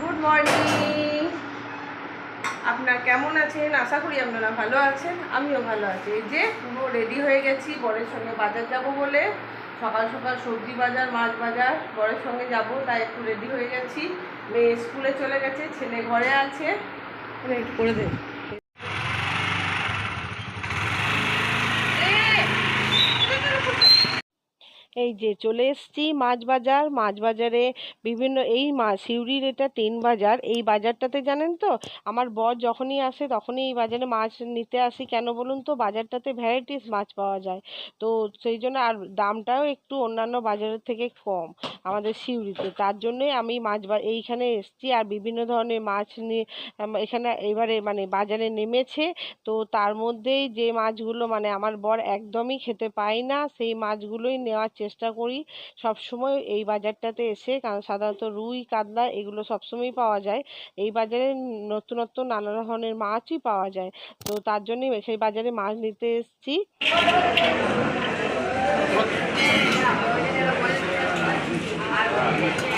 Good morning আপনার কেমন আছেন? আশা করি আপনারা ভালো আছেন, আমিও ভালো আছি। এই যে, পুরো রেডি হয়ে গেছি, বরের সঙ্গে বাজার যাব বলে। সকাল সকাল সবজি বাজার, মাছ বাজার, বরের সঙ্গে যাব, তাই একটু রেডি হয়ে গেছি। মেয়ে স্কুলে চলে গেছে, ছেলে ঘরে আছে। একটু করে দে এই যে চলে এসেছি মাছ বাজার। মাছ বাজারে বিভিন্ন এই মাছ সিউড়ির এটা টেন বাজার। এই বাজারটাতে জানেন তো, আমার বর যখনই আসে তখনই এই বাজারে মাছ নিতে আসি। কেন বলুন তো, বাজারটাতে ভ্যারাইটিস মাছ পাওয়া যায়। তো সেই জন্য আর দামটাও একটু অন্যান্য বাজারের থেকে কম আমাদের সিউড়িতে। তার জন্যই আমি মাছ এইখানে এসেছি আর বিভিন্ন ধরনের মাছ নিয়ে এখানে এবারে মানে বাজারে নেমেছে। তো তার মধ্যেই যে মাছগুলো মানে আমার বর একদমই খেতে পায় না, সেই মাছগুলোই নেওয়ার চেষ্টা করি সব সময় এই বাজারটাতে এসে, কারণ সাধারণত রুই, কাতলা এগুলো সবসময়ই পাওয়া যায়। এই বাজারে নতুনত্ব নানা ধরনের মাছই পাওয়া যায়। তো তার জন্যই সেই বাজারে মাছ নিতে এসেছি। তারপরেই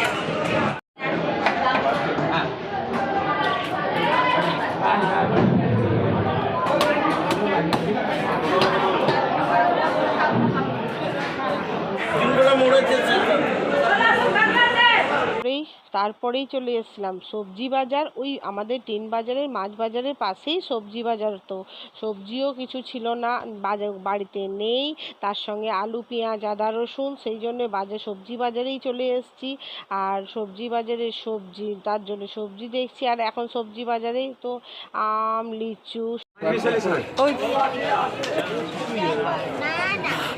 তারপরেই চলে এসেছিলাম। সবজি বাজার, ওই আমাদের টিন বাজারের, মাছ বাজারের পাশেই সবজি বাজার তো। সবজিও কিছু ছিল না বাজার বাড়িতে নেই। তার সঙ্গে আলু, পেঁয়াজ, আদা, রসুন, সেই জন্য বাজার সবজি বাজারেই চলে এসেছি। আর সবজি বাজারে সবজি, তার জন্য সবজি দেখছি। আর এখন সবজি বাজারেই তো আম, লিচু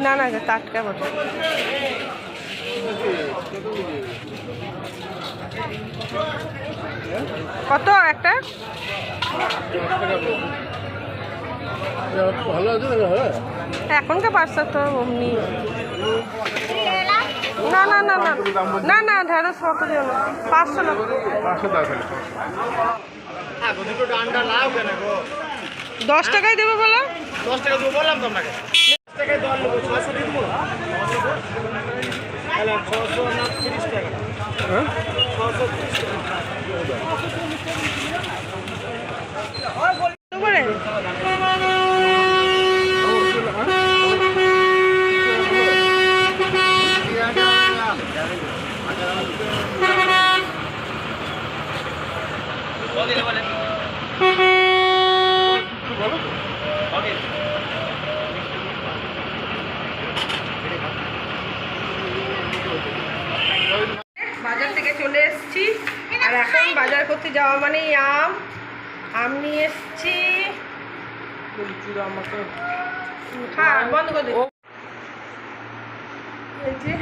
না না টাটকা বটে কত একটা? এখনকার বাচ্চা তো অমনি। না না না না না না ঢেঁড়স কত দিও না, পাঁচশো না। দশ টাকায় দেবো বলো। দশ টাকা দেবো, বললাম তো দশ টাকায় দল নেব ছশো দিয়ে দেবো টাকা ছশো তিরিশ টাকা কত করে বাজার থেকে চলে এসেছি আর এখন বাজার করতে যাওয়া মানেই আম। আম নিয়ে এসেছি। হ্যাঁ বন্ধ করে এই যে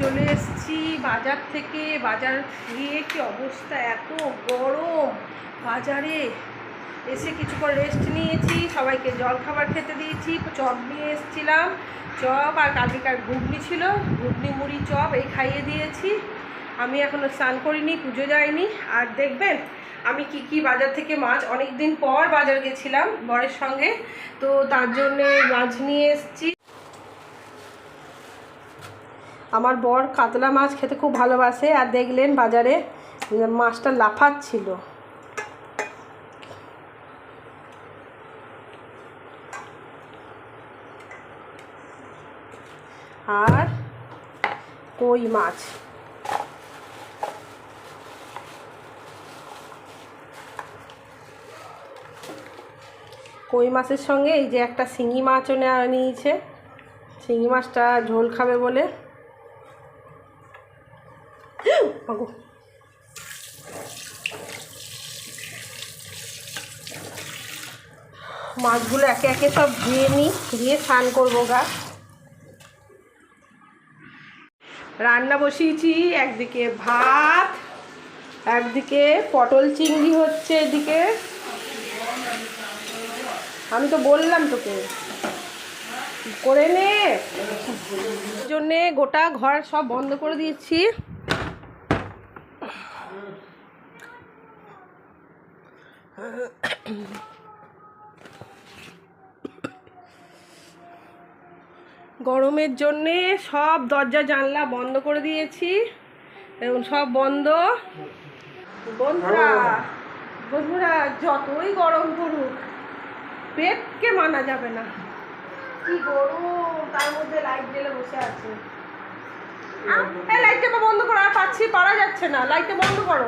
চলে এসেছি বাজার থেকে। বাজার গিয়ে কি অবস্থা? এত গরম। বাজারে এসে কিছুক্ষণ রেস্ট নিয়েছি। সবাইকে জল খাবার খেতে দিয়েছি। চপ নিয়ে এসেছিলাম। চপ আর কালকেকার ঘুগনি ছিল। ঘুগনি মুড়ি চপ এই খাইয়ে দিয়েছি। আমি এখনও স্নান করিনি, পুজো যায়নি। আর দেখবেন, আমি কি কি বাজার থেকে মাছ অনেক দিন পর বাজার গেছিলাম বরের সঙ্গে। তো তার জন্যে মাছ নিয়ে এসেছি। আমার বর কাতলা মাছ খেতে খুব ভালোবাসে। আর দেখলেন বাজারে মাছটা লাফাচ্ছিল। আর কই মাছ? কই মাছের সঙ্গে? এই যে একটা শিঙি মাছও নেওয়া নিয়েছে। শিঙি মাছটা ঝোল খাবে বলে। মাছগুলো একে একে সব ধুয়ে নিই দিয়ে স্নান করব গা। রান্না বসিয়েছি, একদিকে ভাত, একদিকে পটল চিংড়ি হচ্ছে এদিকে। আমি তো বললাম তোকে। করে নে। জন্যে গোটা ঘর সব বন্ধ করে দিয়েছি। গরমের জন্যে সব দরজা, জানলা বন্ধ করে দিয়েছি। এবং সব বন্ধ। বন্ধুরা বন্ধুরা, যতই গরম পড়ুক পেটকে মানা যাবে না। কি গরম তার মধ্যে লাইট জ্বেলে বসে আছে। এই লাইটটা বন্ধ করো আর পাচ্ছি পারা যাচ্ছে না। লাইটটা বন্ধ করো।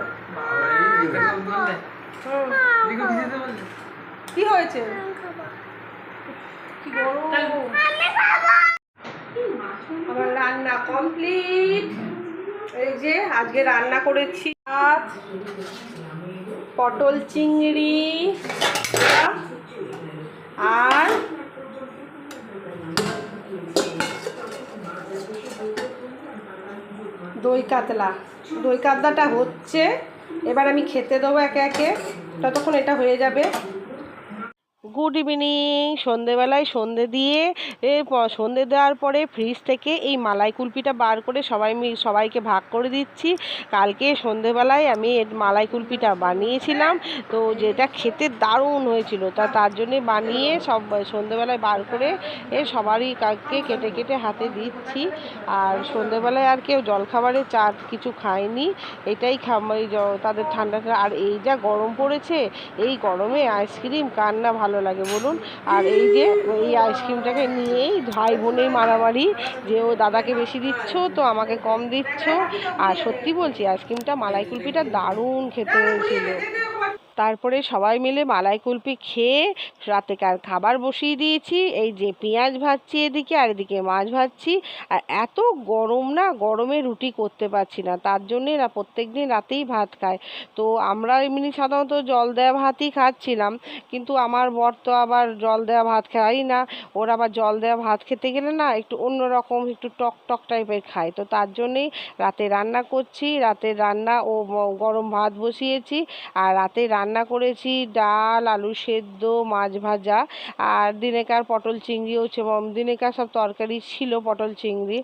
কি হয়েছে? কি গরম। আমার রান্না কমপ্লিট এই যে আজকে রান্না করেছি পটল চিংড়ি আর দই কাতলা। দই কাতলাটা হচ্ছে। এবার আমি খেতে দেবো একে একে। ততক্ষণ এটা হয়ে যাবে। Good evening. সন্ধেবেলায় সন্ধে দিয়ে সন্ধে দেওয়ার পরে ফ্রিজ থেকে এই মালাই কুলপিটা বার করে সবাই সবাইকে ভাগ করে দিচ্ছি। কালকে সন্ধেবেলায় আমি এর মালাই কুলপিটা বানিয়েছিলাম। তো যেটা খেতে দারুণ হয়েছিল, তা, তার জন্যে বানিয়ে সব, সন্ধেবেলায় বার করে, এ, সবারই কাকে কেটে কেটে হাতে দিচ্ছি। আর সন্ধেবেলায় আর কেউ জলখাবারে চা কিছু খায়নি। এটাই এই তাদের ঠান্ডাটা। আর এই যা গরম পড়েছে, এই গরমে আইসক্রিম কার না ভালো লাগে বলুন। আর এই যে, এই আইসক্রিমটাকে নিয়েই ভাই বোনেই মারামারি, যে ও দাদাকে বেশি দিচ্ছ, তো আমাকে কম দিচ্ছ। আর সত্যি বলছি, আইসক্রিমটা মালাই কুলপিটা দারুণ খেতে হয়েছিল। তারপরে সবাই মিলে মালাই কুলপি খেয়ে রাতেকার খাবার বসিয়ে দিয়েছি। এই যে পেঁয়াজ ভাজছি এদিকে আর এদিকে মাছ ভাজছি। আর এত গরম না, গরমে রুটি করতে পারছি না। তার জন্যে না প্রত্যেক দিন রাতেই ভাত খায়। তো আমরা এমনি সাধারণত জল দেওয়া ভাতই খাচ্ছিলাম। কিন্তু আমার বর তো আবার জল দেওয়া ভাত খায় না। ওর আবার জল দেওয়া ভাত খেতে গেলে না একটু অন্যরকম একটু টক টক টাইপের খায়। তো তার জন্যেই রাতে রান্না করছি। রাতের রান্না ও গরম ভাত বসিয়েছি। আর রাতে রান্না করেছি, ডাল, আলু সেদ্ধ, মাছ ভাজা, আর দিনেকার পটল চিংড়িও ছিল দিনেকার সব তরকারি ছিল পটল চিংড়ি।